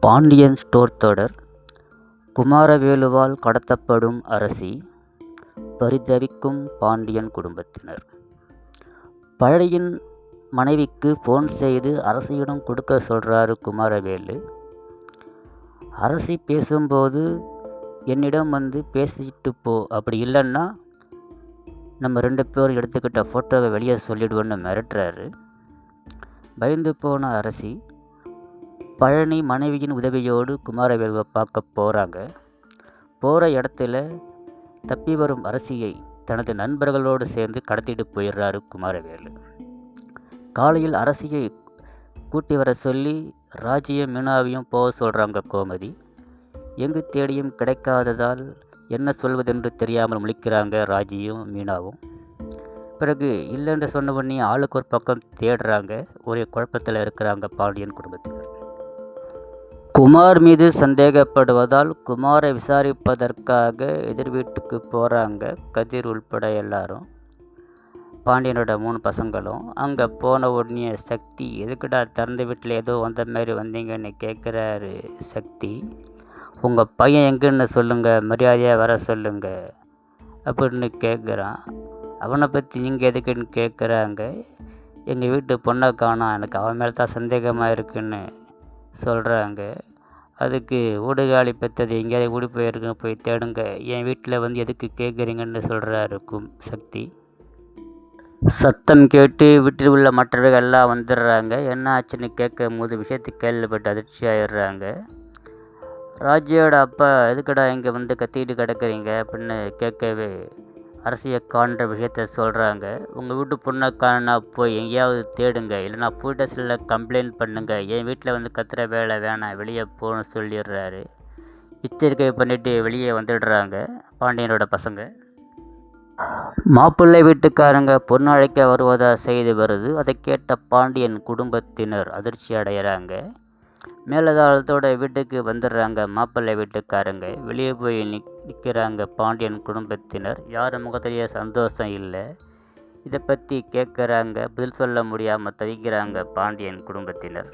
Pandian store தொடர். குமாரவேலுவால் கடத்தப்படும் அரசி பரிதவிக்கும் பாண்டியன் குடும்பத்தினர். பழையின் மனைவிக்கு ஃபோன் செய்து அரசியிடம் கொடுக்க சொல்கிறாரு குமாரவேலு. அரசி பேசும்போது என்னிடம் வந்து பேசிட்டு போ அப்படி இல்லைன்னா நம்ம ரெண்டு பேரும் எடுத்துக்கிட்ட ஃபோட்டோவை வெளியே சொல்லிடுவோன்னு மிரட்டுறாரு. பயந்து போன அரசி பழனி மனைவியின் உதவியோடு குமாரவேலுவை பார்க்க போகிறாங்க போகிற இடத்துல தப்பி வரும் அரசியை தனது நண்பர்களோடு சேர்ந்து கடத்திட்டு போயிடுறாரு குமாரவேலு. காலையில் அரசியை கூட்டி வர சொல்லி ராஜியும் மீனாவையும் போக சொல்கிறாங்க கோமதி. எங்கு தேடியும் கிடைக்காததால் என்ன சொல்வதென்று தெரியாமல் முழிக்கிறாங்க ராஜியும் மீனாவும். பிறகு இல்லைன்னு சொன்ன உடனே ஆளுக்கு ஒரு பக்கம் தேடுறாங்க. ஒரே குழப்பத்தில் இருக்கிறாங்க பாண்டியன் குடும்பத்தில். குமார் மீது சந்தேகப்படுவதால் குமாரை விசாரிப்பதற்காக எதிர் வீட்டுக்கு போகிறாங்க கதிர் உள்பட எல்லாரும். பாண்டியனோட மூணு பசங்களும் அங்கே போன உடனே சக்தி எதுக்குடா திறந்த வீட்டில் ஏதோ வந்த மாதிரி வந்தீங்கன்னு கேட்குறாரு சக்தி. உங்கள் பையன் எங்கன்னு சொல்லுங்கள் மரியாதையாக வர சொல்லுங்கள் அப்படின்னு கேட்குறான் அவனை பற்றி நீங்கள் எதுக்குன்னு கேட்குறாங்க எங்கள் வீட்டு பொண்ணை காணோம் எனக்கு அவன் மேலே தான் சந்தேகமாக இருக்குன்னு சொல்கிறாங்க அதுக்கு ஊடுகாலி பெற்றது எங்கேயாவது ஓடி போயிருக்குன்னு போய் தேடுங்க. என் வீட்டில் வந்து எதுக்கு கேட்குறீங்கன்னு சொல்கிறாரு கும் சக்தி. சத்தம் கேட்டு வீட்டில் உள்ள மற்றவர்கள் எல்லாம் வந்துடுறாங்க. என்ன ஆச்சுன்னு கேட்கும் போது விஷயத்தை கேள்விப்பட்டு அதிர்ச்சி ஆயிடுறாங்க. ராஜியோட அப்பா எதுக்கடா இங்கே வந்து கத்திக்கிட்டு கிடக்குறீங்க? அப்படின்னு கேட்கவே அரசியை காண்ற விஷயத்த சொல்கிறாங்க உங்கள் வீட்டு பொண்ணை காணா போய் எங்கேயாவது தேடுங்க. இல்லைனா போலீஸ் ஸ்டேஷனில் கம்ப்ளைண்ட் பண்ணுங்கள் என் வீட்டில் வந்து கத்துற வேலை வேணாம். வெளியே போகணும்னு சொல்லிடுறாரு. எச்சரிக்கை பண்ணிவிட்டு வெளியே வந்துடுறாங்க. பாண்டியனோட பசங்க. மாப்பிள்ளை வீட்டுக்காரங்க பொண்ணு அழைக்க வருவதா செய்தி வருது. அதை கேட்ட பாண்டியன் குடும்பத்தினர் அதிர்ச்சி அடைகிறாங்க மேலதாளத்தோட வீட்டுக்கு வந்துடுறாங்க மாப்பிள்ளை வீட்டுக்காரங்க. வெளியே போய் நிக் நிற்கிறாங்க பாண்டியன் குடும்பத்தினர். யார் முகத்திலேயே சந்தோஷம் இல்லை. இதை பற்றி கேட்குறாங்க பதில் சொல்ல முடியாமல் தவிக்கிறாங்க பாண்டியன் குடும்பத்தினர்.